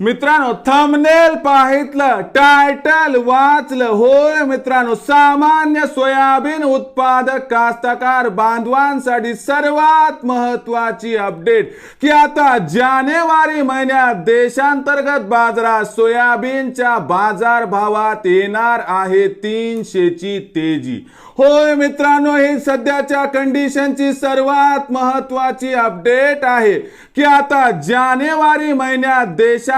मित्रांनो thumbnail पाहितलं title वाचलं. होय मित्रांनो सामान्य सोयाबीन उत्पादक कास्तकार बांधवांसाठी सर्वात महत्वाची अपडेट की आता जानेवारी महिन्यात देशांतर्गत बाजारात सोयाबीनच्या बाजार भावात येणार आहे तीनशेची तेजी. होय मित्रांनो ही सध्याच्या कंडिशनची सर्वात महत्वाची अपडेट आहे. की आता जानेवारी महिन्यात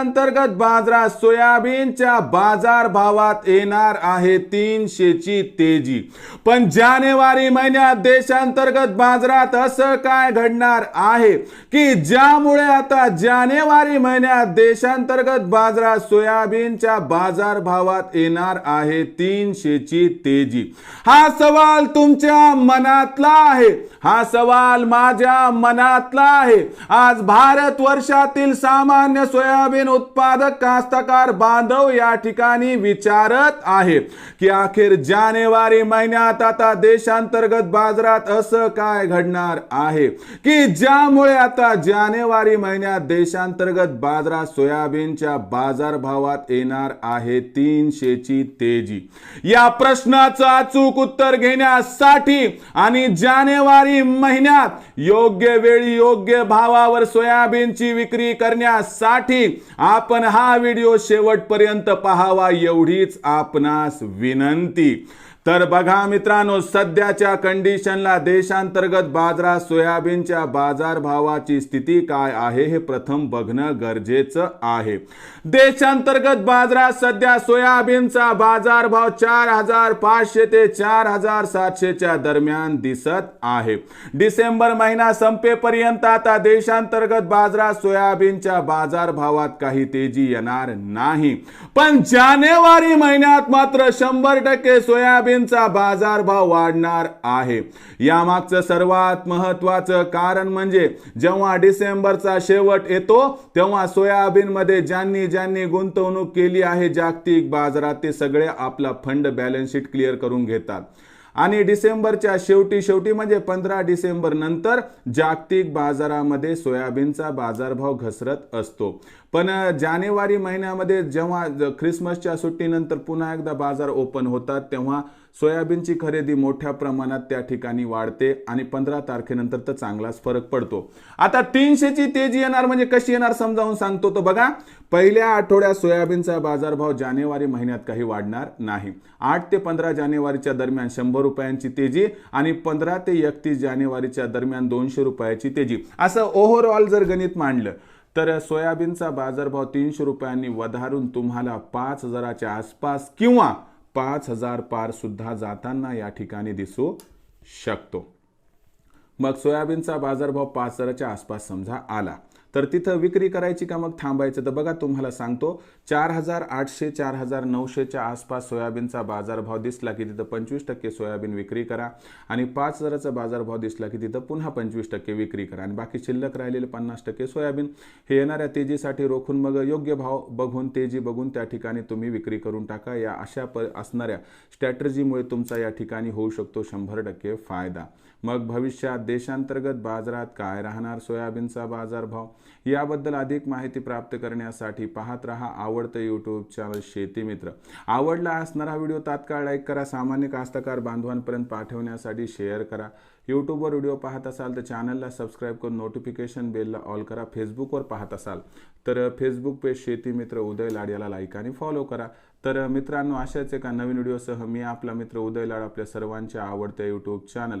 अंतर्गत बाजरा सोयाबीनच्या बाजार भावात येणार आहे तीनशेची तेजी. पण जानेवारी महिन्यात देशांतर्गत बाजारात असं काय घडणार आहे? की ज्यामुळे आता जानेवारी महिन्यात देशांतर्गत बाजारात सोयाबीनच्या बाजार भावात येणार आहे तीनशेची तेजी? हा सवाल तुमच्या मनातला आहे. हा सवाल माझ्या मनातला आहे. आज भारत वर्षातील सामान्य सोयाबीन उत्पादक कास्तकार बांधव या ठिकाणी विचारत आहे की अखेर जानेवारी महिन्यात आता देशांतर्गत बाजारात असं काय घडणार आहे? की ज्यामुळे आता जानेवारी महिन्यात देशांतर्गत बाजारात सोयाबीनच्या बाजार भावात येणार आहे तीनशेची तेजी? या प्रश्नाचं अचूक उत्तर घेण्यासाठी आणि जानेवारी महिन्यात योग्य वेळी योग्य भावावर सोयाबीनची विक्री करण्यासाठी आपण हा व्हिडिओ शेवटपर्यंत पाहावा एवढीच आपणास विनंती. तर बघा मित्रांनो सध्याच्या कंडिशनला देशांतर्गत बाजारात सोयाबीनच्या बाजार भावाची स्थिती काय आहे हे प्रथम बघणं गरजेचं आहे. देशांतर्गत बाजारात सध्या सोयाबीनचा बाजार भाव चार हजार पाचशे ते चार हजार सातशेच्या दरम्यान दिसत आहे. डिसेंबर महिना संपेपर्यंत आता देशांतर्गत बाजारात सोयाबीनच्या बाजार भावात काही तेजी येणार नाही. पण जानेवारी महिन्यात मात्र शंभर टक्के सोयाबीन सोयाबीनचा बाजार भाव वाढणार आहे. यामागचं सर्वात महत्वाचं कारण म्हणजे जेव्हा डिसेंबरचा शेवट येतो तेव्हा सोयाबीनमध्ये ज्यांनी ज्यांनी गुंतवणूक केली आहे जागतिक बाजारात ते सगळे आपला फंड बॅलन्स शीट क्लिअर करून घेतात. आणि डिसेंबरच्या शेवटी शेवटी म्हणजे पंधरा डिसेंबर नंतर जागतिक बाजारामध्ये सोयाबीनचा बाजारभाव घसरत असतो. पण जानेवारी महिन्यामध्ये जेव्हा ख्रिसमसच्या सुट्टीनंतर पुन्हा एकदा बाजार ओपन होतात तेव्हा सोयाबीनची खरेदी मोठ्या प्रमाणात त्या ठिकाणी वाढते आणि पंधरा तारखेनंतर तर चांगलाच फरक पडतो. आता तीनशेची तेजी येणार म्हणजे कशी येणार समजावून सांगतो तो बघा. पहिल्या आठवड्यात सोयाबीनचा बाजारभाव जानेवारी महिन्यात काही वाढणार नाही. आठ ते पंधरा जानेवारीच्या दरम्यान शंभर रुपयांची तेजी आणि पंधरा ते एकतीस जानेवारीच्या दरम्यान दोनशे रुपयाची तेजी. असं ओव्हरऑल जर गणित मांडलं तर सोयाबीनचा बाजारभाव तीनशे रुपयांनी वधारून तुम्हाला पाच हजाराच्या आसपास किंवा पाच हजार पार सुद्धा जाताना या ठिकाणी दिसू शकतो. मग सोयाबीनचा बाजारभाव पाच हजाराच्या आसपास समजा आला. तर तिथं विक्री करायची का मग थांबायचं? तर बघा तुम्हाला सांगतो चार हजार आठशे चार हजार नऊशेच्या आसपास सोयाबीनचा बाजारभाव दिसला की तिथं पंचवीस टक्के सोयाबीन विक्री करा आणि पाच हजाराचा बाजारभाव दिसला की तिथं पुन्हा पंचवीस टक्के विक्री करा आणि बाकी शिल्लक राहिलेले पन्नास टक्के सोयाबीन. हे येणाऱ्या तेजीसाठी रोखून मग योग्य भाव बघून तेजी बघून त्या ठिकाणी तुम्ही विक्री करून टाका. या अशा प असणाऱ्या स्ट्रॅटर्जीमुळे तुमचा या ठिकाणी होऊ शकतो शंभर टक्के फायदा. मग भविष्यात देशांतर्गत बाजारात काय राहणार? सोयाबीनचा बाजारभाव? याबद्दल अधिक माहिती प्राप्त करण्यासाठी पाहत रहा आवडतं यूट्यूब चॅनल शेती मित्र. आवडला असणारा व्हिडिओ तात्काळ लाईक करा. सामान्य कास्तकार बांधवांपर्यंत पाठवण्यासाठी शेअर करा. यूट्यूबवर व्हिडिओ पाहत असाल तर चॅनलला सबस्क्राईब करून नोटिफिकेशन बेलला ऑल करा. फेसबुकवर पाहत असाल तर फेसबुक पेज शेती मित्र उदय लाड याला लाईक आणि फॉलो करा. तर मित्रांनो अशाच एका नवीन व्हिडिओसह मी आपला मित्र उदय लाड आपल्या सर्वांच्या आवडत्या यूट्यूब चॅनल